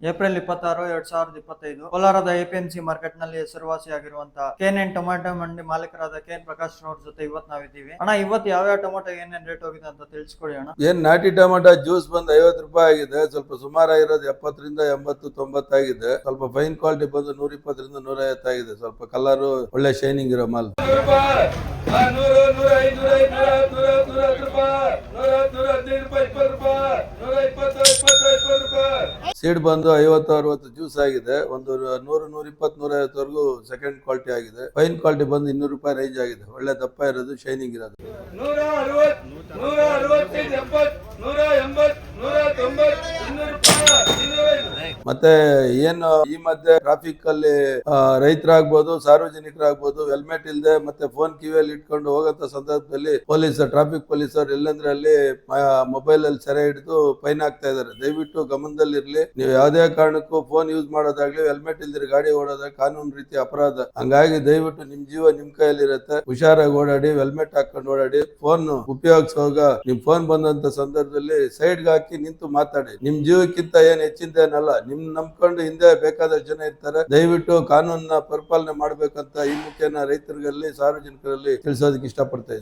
April ಇಪ್ಪತ್ತಾರು ಎರಡ್ ಸಾವಿರದ ಇಪ್ಪತ್ತೈದು ಕೋಲಾರದ ಎಪಿಎಂಸಿ ಮಾರ್ಕೆಟ್ನಲ್ಲಿ ಹೆಸರುವಾಸಿಯಾಗಿರುವಂತಹ ಎನ್ ಟೊಮ್ಯಾಟೊ ಮಂಡಿ ಮಾಲೀಕರಾದ ಕೆನ್ ಪ್ರಕಾಶ್ ಅವ್ರ ಜೊತೆ ಇವತ್ ನಾವಿದ್ದೀವಿ. ಅಣ್ಣ ಇವತ್ತು ಯಾವ ಟೊಮೊಟೊ ಏನೇನ್ ರೇಟ್ ಹೋಗಿದೆ ಅಂತ ತಿಳಿಸ್ಕೊಡಿ ಅಣ್ಣ. ಏನ್ ನಾಟಿ ಟೊಮೆಟೊ ಜ್ಯೂಸ್ ಬಂದು ಐವತ್ತು ರೂಪಾಯಿ ಆಗಿದೆ ಸ್ವಲ್ಪ ಸುಮಾರಾಗಿರೋದು ಎಪ್ಪತ್ತರಿಂದ ಎಂಬತ್ತು ತೊಂಬತ್ತಾಗಿದೆ ಸ್ವಲ್ಪ ಫೈನ್ ಕ್ವಾಲಿಟಿ ಬಂದು ನೂರ ಇಪ್ಪತ್ತರಿಂದ ನೂರ ಐವತ್ತಾಗಿದೆ ಸ್ವಲ್ಪ ಕಲರ್ ಒಳ್ಳೆ ಶೈನಿಂಗ್ ಇರೋ ಮಾಲ್. ರೂಪಾಯಿ ನೂರ ನೂರ ಹದಿನೈದು ರೂಪಾಯಿ ಇಪ್ಪತ್ತು ರೂಪಾಯಿ ನೂರ ಇಪ್ಪತ್ತು ಇಪ್ಪತ್ತು ಇಪ್ಪತ್ತು ರೂಪಾಯಿ ಸೀಡ್ ಬಂದು ಐವತ್ತು, ಅರವತ್ತು ಜ್ಯೂಸ್ ಆಗಿದೆ. ಒಂದು ನೂರು ನೂರ ಇಪ್ಪತ್ತು ನೂರ ಐವತ್ತವರೆಗೂ ಸೆಕೆಂಡ್ ಕ್ವಾಲಿಟಿ ಆಗಿದೆ. ಫೈನ್ ಕ್ವಾಲಿಟಿ ಬಂದು ಇನ್ನೂರು ರೂಪಾಯಿ ರೇಂಜ್ ಆಗಿದೆ. ಒಳ್ಳೆ ದಪ್ಪ ಇರೋದು ಶೈನಿಂಗ್ ಇರೋದು. ನೂರ ಅರವತ್ತು, ನೂರ ಅರವತ್ತೈದು, ಎಪ್ಪತ್ತು, ನೂರ ಎಂಬತ್ತು, ನೂರ ತೊಂಬತ್ ಇನ್ನೂರು ರೂಪಾಯಿ ಇನ್ನೂರೈದು ಮತ್ತೆ ಏನು ಈ ಮಧ್ಯೆ ಟ್ರಾಫಿಕ್ ಅಲ್ಲಿ ರೈತರಾಗ್ಬೋದು, ಸಾರ್ವಜನಿಕರಾಗ್ಬೋದು ಹೆಲ್ಮೆಟ್ ಇಲ್ಲದೆ ಮತ್ತೆ ಫೋನ್ ಕಿವಿಯಲ್ಲಿ ಇಟ್ಕೊಂಡು ಹೋಗಂತ ಸಂದರ್ಭದಲ್ಲಿ ಪೊಲೀಸ್ ಟ್ರಾಫಿಕ್ ಪೊಲೀಸರು ಎಲ್ಲಂದ್ರೆ ಅಲ್ಲಿ ಮೊಬೈಲ್ ಅಲ್ಲಿ ಸೆರೆ ಹಿಡಿದು ಫೈನ್ ಆಗ್ತಾ ಇದಾರೆ ದಯವಿಟ್ಟು ಗಮನದಲ್ಲಿರ್ಲಿ. ನೀವು ಯಾವುದೇ ಕಾರಣಕ್ಕೂ ಫೋನ್ ಯೂಸ್ ಮಾಡೋದಾಗ್ಲಿ ಹೆಲ್ಮೆಟ್ ಇಲ್ದಿರ ಗಾಡಿ ಓಡೋದಾಗ ಕಾನೂನು ರೀತಿ ಅಪರಾಧ. ಹಂಗಾಗಿ ದಯವಿಟ್ಟು ನಿಮ್ ಜೀವ ನಿಮ್ ಕೈಯಲ್ಲಿರುತ್ತೆ. ಹುಷಾರಾಗಿ ಓಡಾಡಿ ಹೆಲ್ಮೆಟ್ ಹಾಕೊಂಡು ಓಡಾಡಿ ಫೋನ್ ಉಪಯೋಗಿಸುವಾಗ ನಿಮ್ ಫೋನ್ ಬಂದಂತ ಸಂದರ್ಭದಲ್ಲಿ ಸೈಡ್ ಹಾಕಿ ನಿಂತು ಮಾತಾಡಿ. ನಿಮ್ ಜೀವಕ್ಕಿಂತ ಏನ್ ಹೆಚ್ಚಿಂದೇನಲ್ಲ ನಿಮ್ ನಂಬ್ಕೊಂಡು ಹಿಂದೆ ಬೇಕಾದಷ್ಟು ಜನ ಇರ್ತಾರೆ. ದಯವಿಟ್ಟು ಕಾನೂನನ್ನ ಪರಿಪಾಲನೆ ಮಾಡ್ಬೇಕಂತ ಈ ಮುಖ್ಯನ ರೈತರಲ್ಲಿ ಸಾರ್ವಜನಿಕರಲ್ಲಿ ತಿಳಿಸೋದಕ್ಕೆ ಇಷ್ಟಪಡ್ತಾ